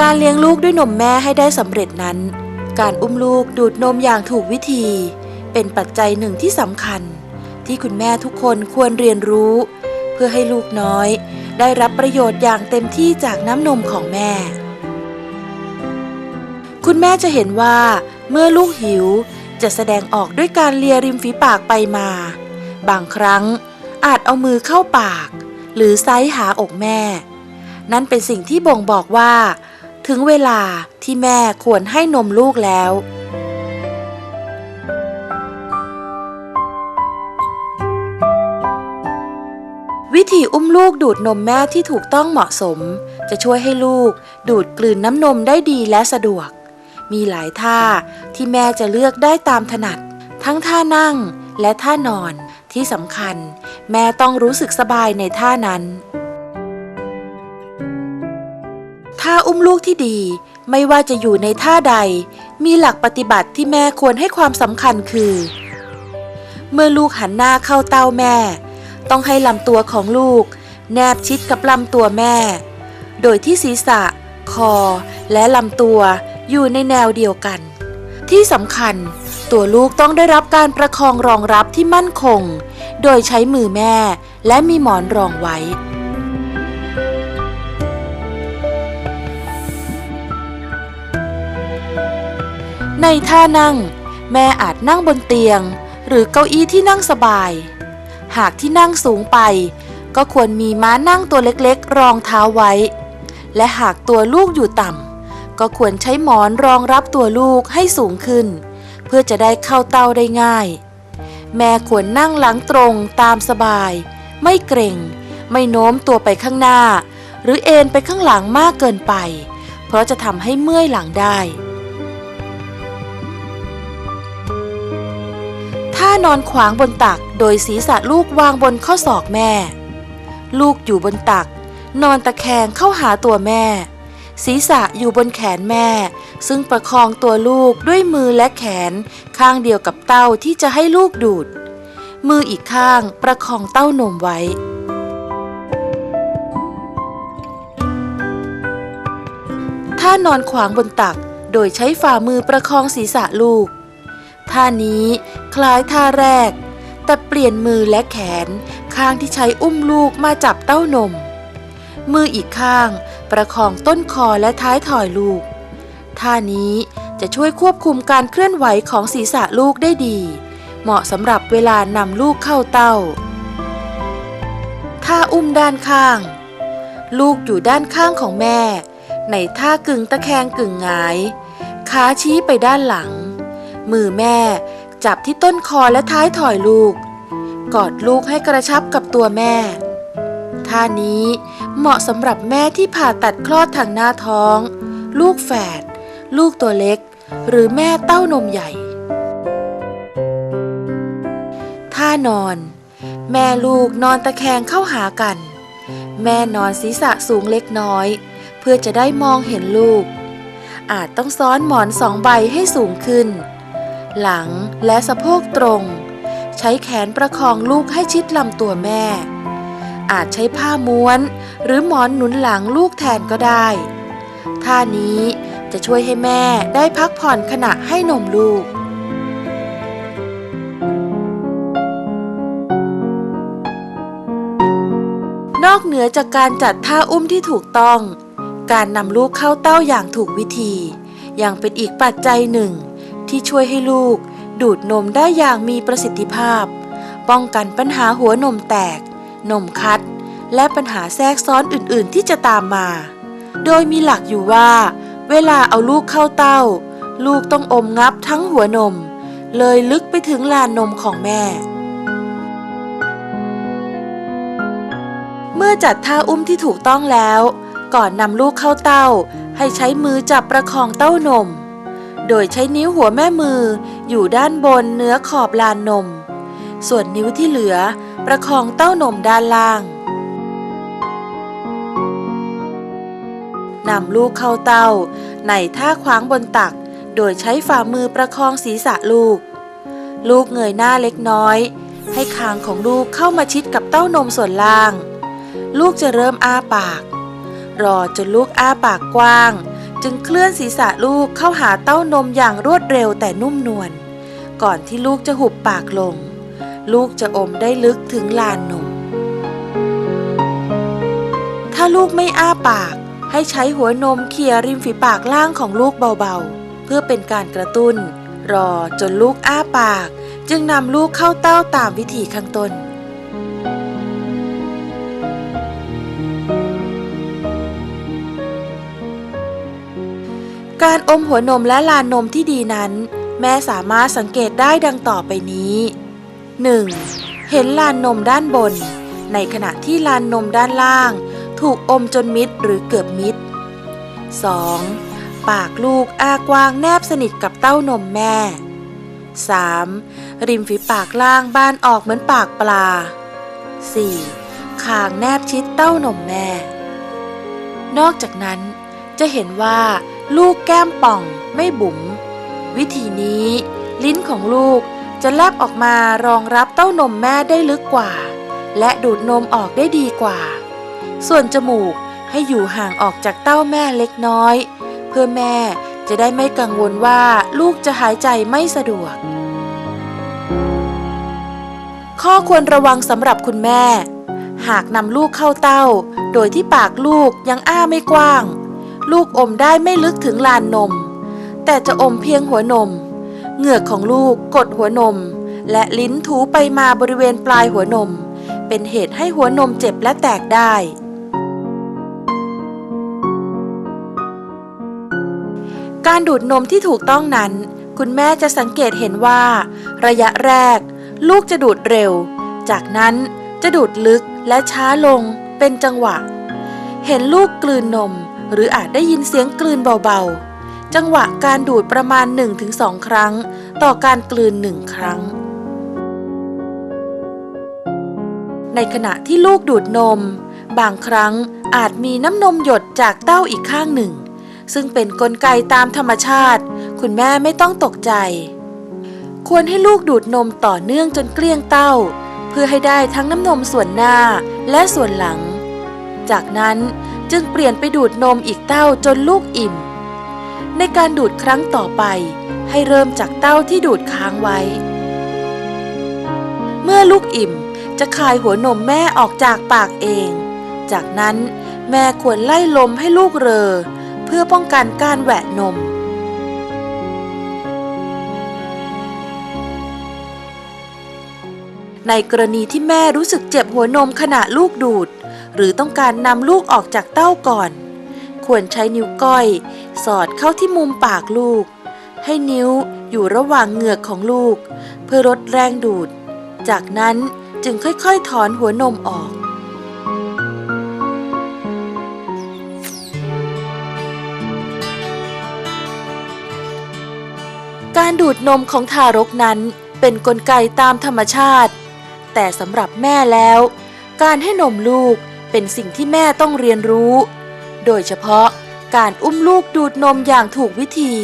การเลี้ยงลูกด้วยนมแม่ให้ได้สำเร็จนั้น การอุ้มลูกดูดนมอย่างถูกวิธี เป็นปัจจัยหนึ่งที่สำคัญ ที่คุณแม่ทุกคนควรเรียนรู้ เพื่อให้ลูกน้อย ได้รับประโยชน์อย่างเต็มที่จากน้ำนมของแม่ คุณแม่จะเห็นว่า เมื่อลูกหิวจะแสดงออกด้วยการเลียริมฝีปากไปมา บางครั้งอาจเอามือเข้าปาก หรือไซส์หาอกแม่ นั่นเป็นสิ่งที่บ่งบอกว่า ถึงเวลาที่แม่ควรให้นมลูกแล้ว วิธีอุ้มลูกดูดนมแม่ที่ถูกต้องเหมาะสม จะช่วยให้ลูกดูดกลืนน้ำนมได้ดีและสะดวก มีหลายท่าที่แม่จะเลือกได้ตามถนัด ทั้งท่านั่งและท่านอนที่สำคัญ แม่ต้องรู้สึกสบายในท่านั้น ท่าอุ้มลูกที่ดี ไม่ว่าจะอยู่ในท่าใด มีหลักปฏิบัติที่แม่ควรให้ความสำคัญคือ เมื่อลูกหันหน้าเข้าเต้าแม่ ต้องให้ลำตัวของลูก แนบชิดกับลำตัวแม่ โดยที่ศีรษะ คอ และลำตัวอยู่ในแนวเดียวกัน ที่สำคัญ ตัวลูกต้องได้รับการประคองรองรับที่มั่นคง โดยใช้มือแม่และมีหมอนรองไว้ ในท่านั่ง แม่อาจนั่งบนเตียง หรือเก้าอี้ที่นั่งสบาย หากที่นั่งสูงไป ก็ควรมีม้านั่งตัวเล็กๆ รองเท้าไว้ และหากตัวลูกอยู่ต่ำก็ควรใช้หมอนรองรับตัวลูกให้สูงขึ้น เพื่อจะได้เข้าเต้าได้ง่าย แม่ควรนั่งหลังตรงตามสบาย ไม่เกร็ง ไม่โน้มตัวไปข้างหน้า หรือเอนไปข้างหลังมากเกินไป เพราะจะทำให้เมื่อยหลังได้านอนขวางบนตัก โดยศีรษะลูกวางบนข้อศอกแม่ ลูกอยู่บนตัก นอนตะแคงเข้าหาตัวแม่ ศีรษะอยู่บนแขนแม่ ซึ่งประคองตัวลูกด้วยมือและแขน ข้างเดียวกับเต้าที่จะให้ลูกดูด มืออีกข้างประคองเต้านมไว้ถ้านอนขวางบนตัก โดยใช้ฝ่ามือประคองศีรษะลูก ท่านี้คล้ายท่าแรก แต่เปลี่ยนมือและแขนข้างที่ใช้อุ้มลูกมาจับเต้านม มืออีกข้างประคองต้นคอและท้ายถอยลูก ท่านี้จะช่วยควบคุมการเคลื่อนไหวของศีรษะลูกได้ดี เหมาะสำหรับเวลานำลูกเข้าเต้า ท่าอุ้มด้านข้าง ลูกอยู่ด้านข้างของแม่ ในท่ากึ่งตะแคงกึ่งหงาย ขาชี้ไปด้านหลัง มือแม่ จับที่ต้นคอและท้ายถอยลูก กอดลูกให้กระชับกับตัวแม่ท่านี้เหมาะสำหรับแม่ที่ผ่าตัดคลอดทางหน้าท้อง ลูกแฝด ลูกตัวเล็ก หรือแม่เต้านมใหญ่ ท่านอน แม่ลูกนอนตะแคงเข้าหากัน แม่นอนศีรษะสูงเล็กน้อย เพื่อจะได้มองเห็นลูก อาจต้องซ้อนหมอนสองใบให้สูงขึ้น หลังและสะโพกตรง ใช้แขนประคองลูกให้ชิดลำตัวแม่ อาจใช้ผ้าม้วน หรือหมอนหนุนหลังลูกแทนก็ได้ ท่านี้จะช่วยให้แม่ได้พักผ่อนขณะให้นมลูกนอกเหนือจากการจัดท่าอุ้มที่ถูกต้อง การนำลูกเข้าเต้าอย่างถูกวิธี ยังเป็นอีกปัจจัยหนึ่ง ที่ช่วยให้ลูกดูดนมได้อย่างมีประสิทธิภาพ ป้องกันปัญหาหัวนมแตก นมคัด และปัญหาแทรกซ้อนอื่นๆ ที่จะตามมา โดยมีหลักอยู่ว่า เวลาเอาลูกเข้าเต้า ลูกต้องอมงับทั้งหัวนม เลยลึกไปถึงลานนมของแม่ เมื่อจัดท่าอุ้มที่ถูกต้องแล้ว ก่อนนำลูกเข้าเต้า ให้ใช้มือจับประคองเต้านม โดยใช้นิ้วหัวแม่มืออยู่ด้านบนเนื้อขอบลานนม ส่วนนิ้วที่เหลือประคองเต้านมด้านล่างนำลูกเข้าเต้า ในท่าขวางบนตัก โดยใช้ฝ่ามือประคองศีรษะลูก ลูกเงยหน้าเล็กน้อย ให้คางของลูกเข้ามาชิดกับเต้านมส่วนล่าง ลูกจะเริ่มอ้าปาก รอจนลูกอ้าปากกว้าง จึงเคลื่อนศีรษะลูกเข้าหาเต้านมอย่างรวดเร็วแต่นุ่มนวลก่อนที่ลูกจะหุบปากลง ลูกจะอมได้ลึกถึงลานนม ถ้าลูกไม่อ้าปาก ให้ใช้หัวนมเขี่ยริมฝีปากล่างของลูกเบาๆ เพื่อเป็นการกระตุ้น รอจนลูกอ้าปาก จึงนำลูกเข้าเต้าตามวิธีข้างต้น การอมหัวนมและลานนมที่ดีนั้น แม่สามารถสังเกตได้ดังต่อไปนี้ 1. เห็นลานนมด้านบน ในขณะที่ลานนมด้านล่าง ถูกอมจนมิดหรือเกือบมิด 2. ปากลูกอ้ากว้างแนบสนิทกับเต้านมแม่ 3. ริมฝีปากล่างบานออกเหมือนปากปลา 4. คางแนบชิดเต้านมแม่ นอกจากนั้นจะเห็นว่า ลูกแก้มป่องไม่บุ๋ม วิธีนี้ ลิ้นของลูกจะแลบออกมารองรับเต้านมแม่ได้ลึกกว่า และดูดนมออกได้ดีกว่า ส่วนจมูกให้อยู่ห่างออกจากเต้าแม่เล็กน้อย เพื่อแม่จะได้ไม่กังวลว่าลูกจะหายใจไม่สะดวก ข้อควรระวังสำหรับคุณแม่ หากนำลูกเข้าเต้า โดยที่ปากลูกยังอ้าไม่กว้าง ลูกอมได้ไม่ลึกถึงลานนม แต่จะอมเพียงหัวนม เหงือกของลูกกดหัวนม และลิ้นถูไปมาบริเวณปลายหัวนม เป็นเหตุให้หัวนมเจ็บและแตกได้ การดูดนมที่ถูกต้องนั้น คุณแม่จะสังเกตเห็นว่า ระยะแรก ลูกจะดูดเร็ว จากนั้นจะดูดลึกและช้าลงเป็นจังหวะ เห็นลูกกลืนนม หรืออาจได้ยินเสียงกลืนเบาๆ จังหวะการดูดประมาณ 1-2 ครั้ง ต่อการกลืนหนึ่งครั้ง ในขณะที่ลูกดูดนม บางครั้งอาจมีน้ำนมหยดจากเต้าอีกข้างหนึ่ง ซึ่งเป็นนกลไกตามธรรมชาติ คุณแม่ไม่ต้องตกใจ ควรให้ลูกดูดนมต่อเนื่องจนเกลี้ยงเต้า เพื่อให้ได้ทั้งน้ำนมส่วนหน้าและส่วนหลัง จากนั้น จึงเปลี่ยนไปดูดนมอีกเต้าจนลูกอิ่ม ในการดูดครั้งต่อไป ให้เริ่มจากเต้าที่ดูดค้างไว้ เมื่อลูกอิ่มจะคายหัวนมแม่ออกจากปากเอง จากนั้นแม่ควรไล่ลมให้ลูกเรอ เพื่อป้องกันการแหวะนมในกรณีที่แม่รู้สึกเจ็บหัวนมขณะลูกดูด หรือต้องการนำลูกออกจากเต้าก่อน ควรใช้นิ้วก้อย สอดเข้าที่มุมปากลูก ให้นิ้วอยู่ระหว่างเหงือกของลูก เพื่อลดแรงดูด จากนั้นจึงค่อยๆ ถอนหัวนมออกการดูดนมของทารกนั้นเป็นนกลไกตามธรรมชาติ แต่สำหรับแม่แล้ว การให้นมลูก เป็นสิ่งที่แม่ต้องเรียนรู้ โดยเฉพาะการอุ้มลูกดูดนมอย่างถูกวิธี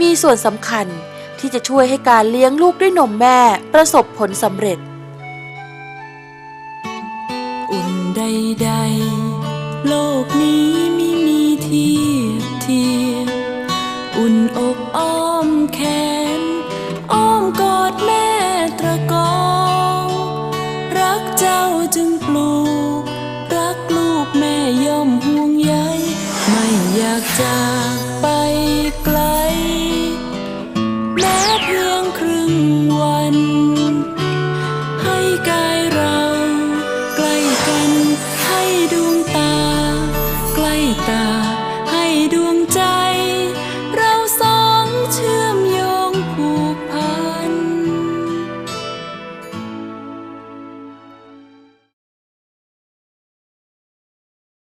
มีส่วนสำคัญที่จะช่วยให้การเลี้ยงลูกด้วยนมแม่ประสบผลสำเร็จ อุ่นใด ๆ โลกนี้ไม่มีที แ